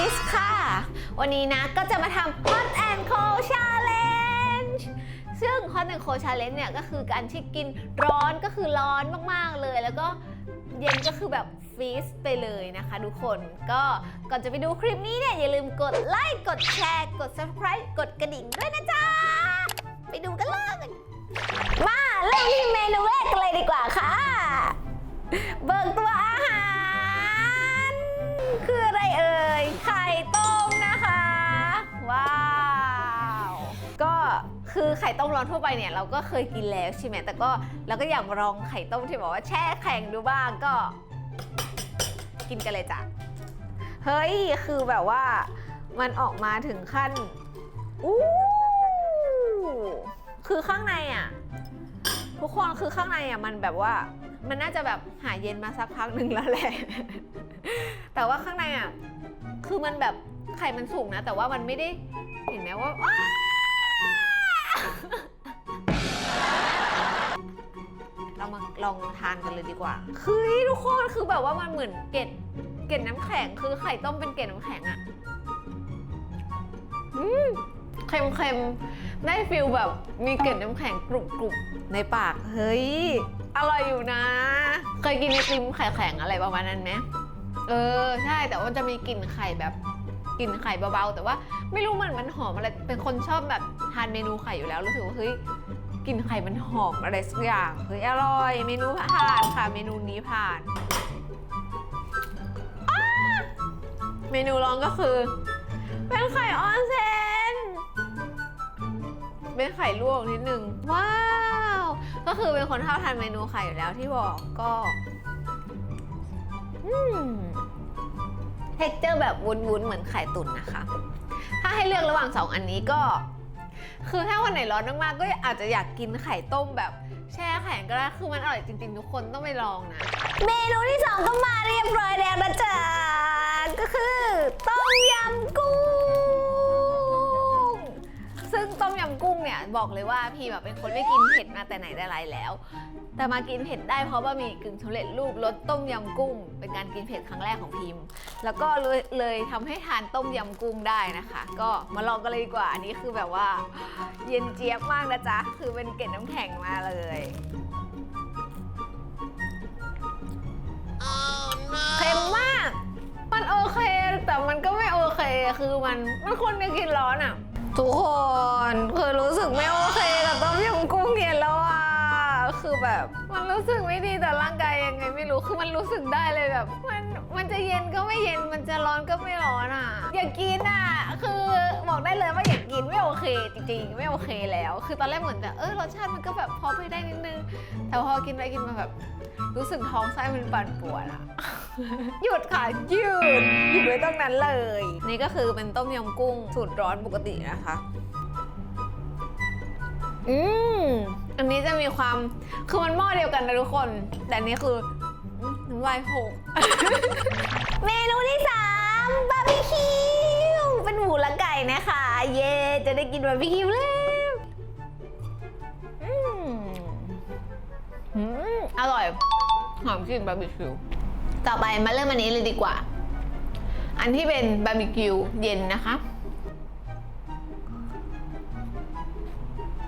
ลิสค่ะ วันนี้นะก็จะมาทำ Hot and Cold Challenge ซึ่ง Hot and Cold Challenge เนี่ยก็คือการที่กินร้อนก็คือร้อนมากๆเลย แล้วก็เย็นก็คือแบบฟรีซไปเลยนะคะทุกคนก็ก่อนจะไปดูคลิปนี้เนี่ย อย่าลืมกดไลค์กดแชร์ กด subscribe กดกระดิ่งด้วยนะจ๊ะ ไปดูกันเลยมาเริ่มที่เมนูแรกกันเลยดีกว่าค่ะ เบิกตัว ไข่ต้มร้อนทั่วไปเนี่ยเราก็เคยกินแล้วใช่ไหมแต่ก็เราก็อยากลองไข่ต้มที่บอกว่าแช่แข็งดูบ้างก็ กินกันเลยจ้ะเฮ้ยคือแบบว่ามันออกมาถึงขั้นอู้คือข้างในอะทุกคนคือข้างในอะมันแบบว่า มันน่าจะแบบหายเย็นมาสักพักหนึ่งแล้วแหละ แต่ว่าข้างในอะคือมันแบบไข่มันสุกนะ แต่ว่ามันไม่ได้เห็นไหมว่า อ้าเรามาลองทานกันเลยดีกว่าคือทุกคนคือแบบว่ามันเหมือนเกล็ดเกล็ดน้ำแข็ง คือไข่ต้มเป็นเกล็ดน้ำแข็งอะอืมเค็มๆ ได้ฟิลแบบมีเกล็ดน้ำแข็งกรุบกรุบๆ ในปาก เฮ้ย อร่อยอยู่นะ เคยกินไอติมไข่แข็งอะไรประมาณนั้นไหมเออ ใช่แต่ว่าจะมีกลิ่นไข่แบบกลิ่นไข่เบาๆ แต่ว่าไม่รู้มันมันหอมอะไร เป็นคนชอบแบบทานเมนูไข่อยู่แล้วรู้สึกว่าเฮ้ย กลิ่นไข่มันหอมอะไรสักอย่างเฮ้ยอร่อย เมนูผ่านค่ะ เมนูนี้ผ่าน เมนูรองก็คือ เป็นไข่ออนเซนเป็นไข่ลวกนิดนึง ว้าว ก็คือเป็นคนชอบทานเมนูไข่อยู่แล้วที่บอกก็เท็กเจอร์แบบวุ้นๆ เหมือนไข่ตุ๋นนะคะ ถ้าให้เลือกระหว่างสองอันนี้ก็ คือถ้าวันไหนร้อนมากๆก็อาจจะอยากกินไข่ต้มแบบแช่แข็งก็ได้ คือมันอร่อยจริงๆ ทุกคนต้องไปลองนะ เมนูที่สองก็มาเรียบร้อยแล้วนะจ๊ะก็คือ บอกเลยว่าพี่แบบเป็นคนไม่กินเผ็ดมาแต่ไหนแต่ไรแล้ว แต่มากินเผ็ดได้เพราะบะหมี่กึ่งสำเร็จรูปรสต้มยำกุ้ง เป็นการกินเผ็ดครั้งแรกของพิมพ์แล้วก็เลยเลยทำให้ทานต้มยำกุ้งได้นะคะ ก็มาลองกันเลยดีกว่าอันนี้คือแบบว่า เย็นเจี๊ยบมากนะจ๊ะคือเป็นเกล็ดน้ำแข็งมาเลยเค็มมาก มันโอเค แต่มันก็ไม่โอเค คือมันมันควรจะกินร้อนอะ ทุกคนคือรู้สึกไม่โอเคกับต้มยำกุ้งเย็นแล้วอะคือแบบมันรู้สึกไม่ดีต่อร่างกายยังไงไม่รู้คือมันรู้สึกได้เลยแบบ มันมันจะเย็นก็ไม่เย็นมันจะร้อนก็ไม่ร้อนอะ อย่ากินอะ คือบอกได้เลยว่า นไม่โอเคจริงๆ ไม่โอเคแล้ว คือตอนแรกเหมือนแบบเออรสชาติมันก็แบบพอไปได้นิดนึง แต่พอกินไปกินมาแบบ รู้สึกท้องไส้มันปั่นป่วนอะหยุดค่ะหยุดหยุดไว้ตรงนั้นเลย นี่ก็คือเป็นต้มยำกุ้งสูตรร้อนปกตินะคะ อืมอันนี้จะมีความคือมันหม้อเดียวกันนะทุกคน แต่อันนี้คืออืมน้ำลายหกเมนูที่สามบาร์บีคิว เป็นหมูและไก่นะคะ เย่จะได้กินบาร์บีคิวแล้วอืมอืมอร่อยหอมกลิ่นบาร์บีคิว ต่อไปมาเริ่มอันนี้เลยดีกว่า อันที่เป็นบาร์บีคิวเย็นนะคะ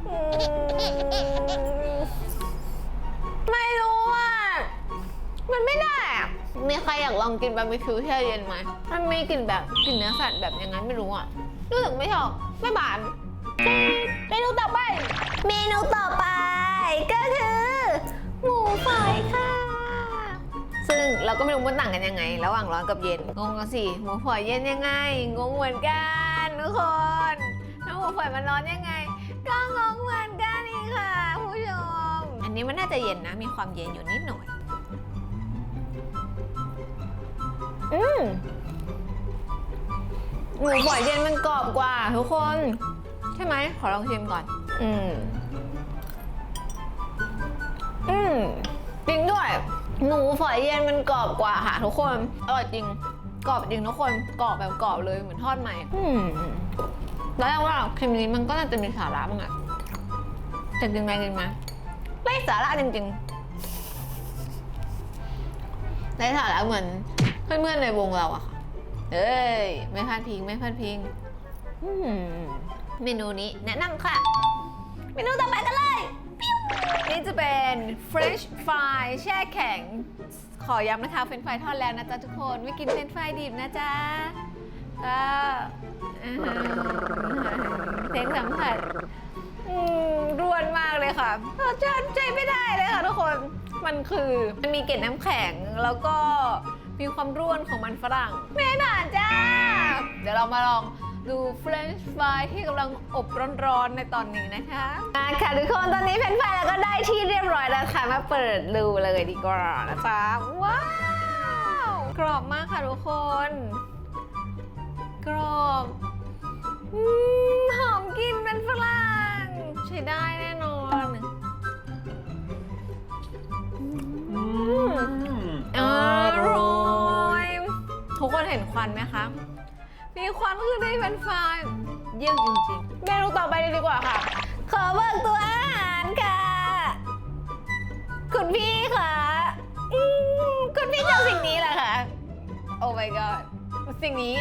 อืมไม่รู้อะ มันไม่ได้อะ มีใครอยากลองกินบาร์บีคิวแช่เย็นไหม มันมีกลิ่นแบบกลิ่นเนื้อสัตว์แบบอย่างนั้นไม่รู้อะ รู้สึกไม่ชอบ ไม่บานเมนูต่อไป เมนูต่อไป ก็คือ หมูฝอยค่ะ ซึ่งเราก็ไม่รู้มันต่างกันยังไง ระหว่างร้อนกับเย็น งงกันสิ หมูฝอยเย็นยังไง งงเหมือนกันทุกคนแล้วหมูฝอยมันร้อนยังไง ก็งงเหมือนกันอีกค่ะ ผู้ชม อันนี้มันน่าจะเย็นนะ มีความเย็นอยู่นิดหน่อย อืมหมูฝอยเย็นมันกรอบกว่าทุกคน ใช่ไหม ขอลองชิมก่อน อืม อืมจริงด้วย หมูฝอยเย็นมันกรอบกว่าค่ะทุกคน อร่อยจริง กรอบจริงทุกคน กรอบแบบกรอบเลยเหมือนทอดใหม่ อืมแล้วว่าคลิปนี้มันก็น่าจะมีสาระบ้างอะแต่จริงไหมจริงไหมไม่สาระจริงๆในสาระเหมือน เพื่อนๆในวงเราอะค่ะเอ้ย ไม่พลาดพิงไม่พลาดพิงอืมเมนูนี้แนะนำค่ะ เมนูต่อไปกันเลยปิ้วนี่จะเป็น French fry แช่แข็ง ขอย้ำนะคะเฟรนช์ฟรายทอดแล้วนะจ๊ะทุกคน ไม่กินเฟรนช์ฟรายดิบนะจ๊ะก็อ่าฮะเทคสัมผัสอืมร่วนมากเลยค่ะรสชาติใจไม่ได้เลยค่ะทุกคน มันคือ มันมีเกล็ดน้ำแข็งแล้วก็ มีความร่วนของมันฝรั่งไม่ผ่านจ้า เดี๋ยวเรามาลองดูเฟรนช์ฟรายที่กำลังอบร้อนๆในตอนนี้นะคะอะค่ะทุกคนตอนนี้เฟรนช์ฟรายเราก็ได้ที่เรียบร้อยแล้วค่ะ มาเปิดดูเลยดีกว่านะคะว้าว กรอบมากค่ะทุกคน กรอบ วันไหมคะ มีควันคือได้เป็นไฟรายเยี่ยมจริงๆเมนูต่อไปเลยดีกว่าค่ะขอเบิกตัวอาหารค่ะ คุณพี่ค่ะอืมคุณพี่จะเอาสิ่งนี้แหละค่ะ โอ้ my god สิ่งนี้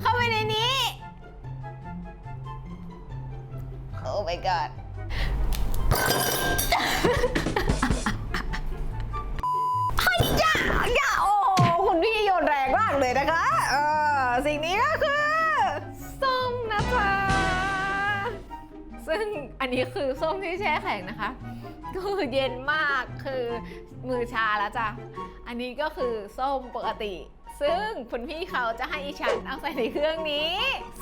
เข้าไปในนี้ โอ้ my god นะคะเออสิ่งนี้ก็คือส้มนะคะซึ่งอันนี้คือส้มที่แช่แข็งนะคะก็คือเย็นมากคือมือชาแล้วจ้ะ อันนี้ก็คือส้มปกติ ซึ่งคุณพี่เขาจะให้อีฉันเอาใส่ในเครื่องนี้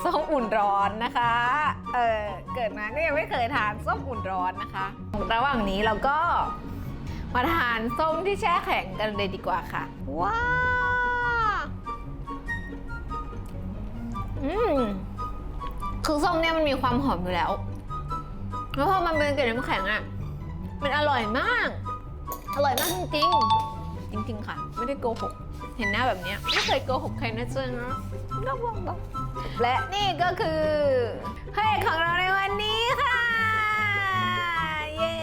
ส้มอุ่นร้อนนะคะ เออเกิดมาก็ยังไม่เคยทานส้มอุ่นร้อนนะคะ ระหว่างนี้เราก็มาทานส้มที่แช่แข็งกันเลยดีกว่าค่ะ ว้าว อืมคือส้มเนี่ยมันมีความหอมอยู่แล้ว แล้วพอมันเป็นเกล็ดน้ำแข็งอะ่ะ มันอร่อยมาก อร่อยมากจริงๆ จริง ๆ ค่ะ ไม่ได้โกหก เห็นหน้าแบบเนี้ยไม่เคยโกหกใครนะเจ้านะต้องบอกบอกและนี่ก็คือพระเอกของเราในวันนี้ค่ะ เย้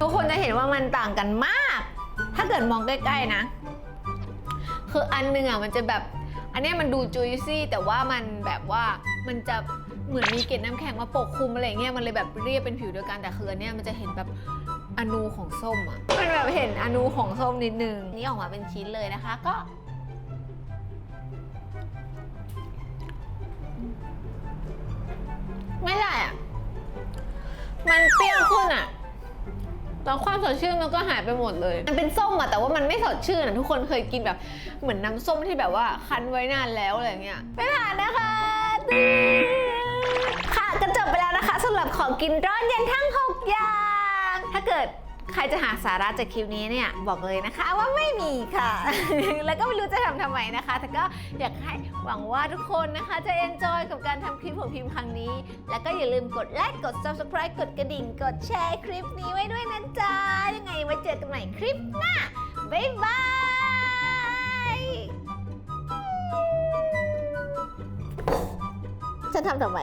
ทุกคนจะเห็นว่ามันต่างกันมาก ถ้าเกิดมองใกล้ๆนะ คืออันหนึ่งอะมันจะแบบ อันเนี้ยมันดูจุยซี่แต่ว่ามันแบบว่ามันจะเหมือนมีเกล็ดน้ำแข็งมาปกคลุมอะไรเงี้ยมันเลยแบบเรียบเป็นผิวเดียวกันแต่คืออันเนี้ยมันจะเห็นแบบอนูของส้มอะมันแบบเห็นอนูของส้มนิดนึงนี่ออกมาเป็นชิ้นเลยนะคะก็ ไม่ได้อะ มันเปรี้ยวขึ้นอะ แล้วความสดชื่นมันก็หายไปหมดเลย มันเป็นส้มอะแต่ว่ามันไม่สดชื่นอะทุกคนเคยกินแบบเหมือนน้ำส้มที่แบบว่าคั้นไว้นานแล้วอะไรเงี้ยไม่ผ่านนะคะค่ะก็จบไปแล้วนะคะสำหรับของกินร้อนเย็นทั้ง 6 อย่าง ถ้าเกิด ใครจะหาสาระจากคลิปนี้เนี่ยบอกเลยนะคะว่าไม่มีค่ะ แล้วก็ไม่รู้จะทำทำไมนะคะ แต่ก็อยากให้หวังว่าทุกคนนะคะจะ enjoy กับการทำคลิปของพิมพ์ครั้งนี้ แล้วก็อย่าลืมกดไลค์กด subscribe กดกระดิ่ง กดแชร์คลิปนี้ไว้ด้วยนะจ๊ะ ยังไงไว้เจอกันใหม่คลิปหน้า บ๊ายบายฉันทำทำไม